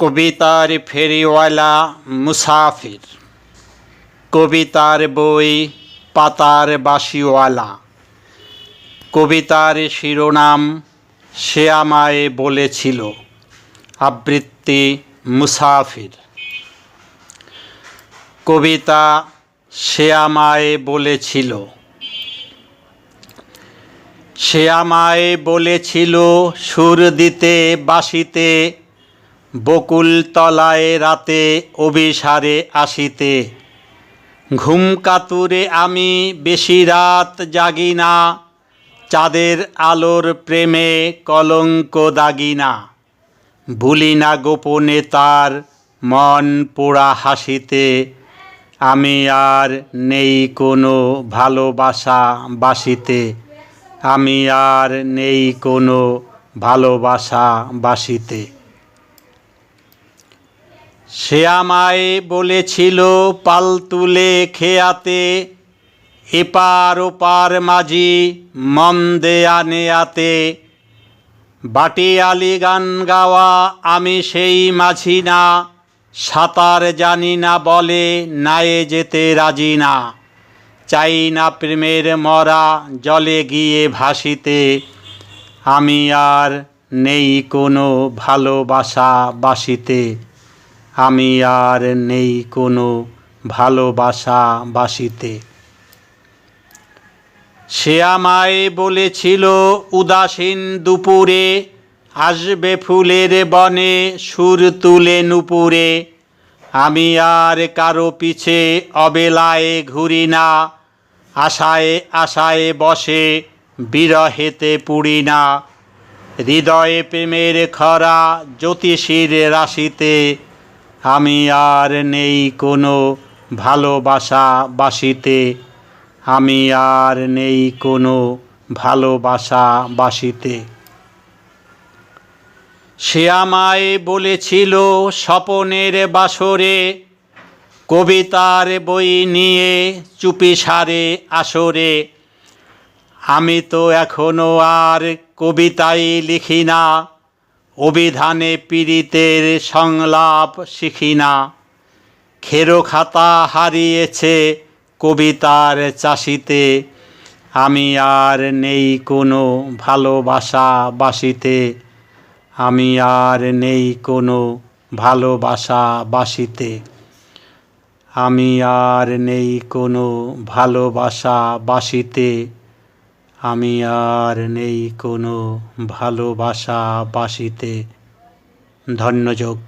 কবিতার ফেরিওয়ালা মুসাফির, কবিতার বই পাতার বাসিওয়ালা কবিতার শিরোনাম সে আমায় বলেছিল, আবৃত্তি মুসাফির। কবিতা সে আমায় বলেছিল, সে আমায় বলেছিল সুর দিতে বাসিতে বকুল তলায় রাতে অভিসারে আসিতে। ঘুম কাতুরে আমি বেশি রাত জাগি না, চাঁদের আলোর প্রেমে কলঙ্ক দাগি না। ভুলি না গোপনে তার মন পোড়া হাসিতে, আমি আর নেই কোনো ভালোবাসা বাসিতে। আমি আর নেই কোনো ভালোবাসা বাসিতে। সে আমায় বলেছিল, পাল তুলে খেয়াতে, এপার ওপার মাঝি মম দেয়া নেয়াতে বাটিয়ালি গান গাওয়া আমি সেই মাঝি না, সাঁতার জানি না বলে নায়ে যেতে রাজি না। চাই না প্রেমের মরা জলে গিয়ে ভাসিতে। আমি আর নেই কোনো ভালোবাসা বাসিতে। আমি আর নেই কোনো ভালোবাসা বাসিতে। সে আমায় বলেছিল, উদাসীন দুপুরে আসবে ফুলের বনে, সুর তুলে নুপুরে। আমি আর কারও পিছে অবেলায় ঘুরি না, আশায় আশায় বসে বিরহেতে পুড়ি না। হৃদয়ে প্রেমের খরা জ্যোতিষীর রাশিতে আমি আর নেই কোনো ভালোবাসা বাসিতে। আমি আর নেই কোনো ভালোবাসা বাসিতে। সে আমায় বলেছিল স্বপনের বাসরে, কবিতার বই নিয়ে চুপি সারে আসরে। আমি তো এখনও আর কবিতাই লিখি না। অভিধানে পীড়িতের সংলাপ শিখি না খেরো খাতা হারিয়েছে কবিতার চাষিতে। আমি আর নেই কোনো ভালোবাসা বাসিতে। আমি আর নেই কোনো ভালোবাসা বাসিতে। আমি আর নেই কোনো ভালোবাসা বাসিতে। আমি আর নেই কোনো ভালোবাসা বাসিতে। ধন্যযোগ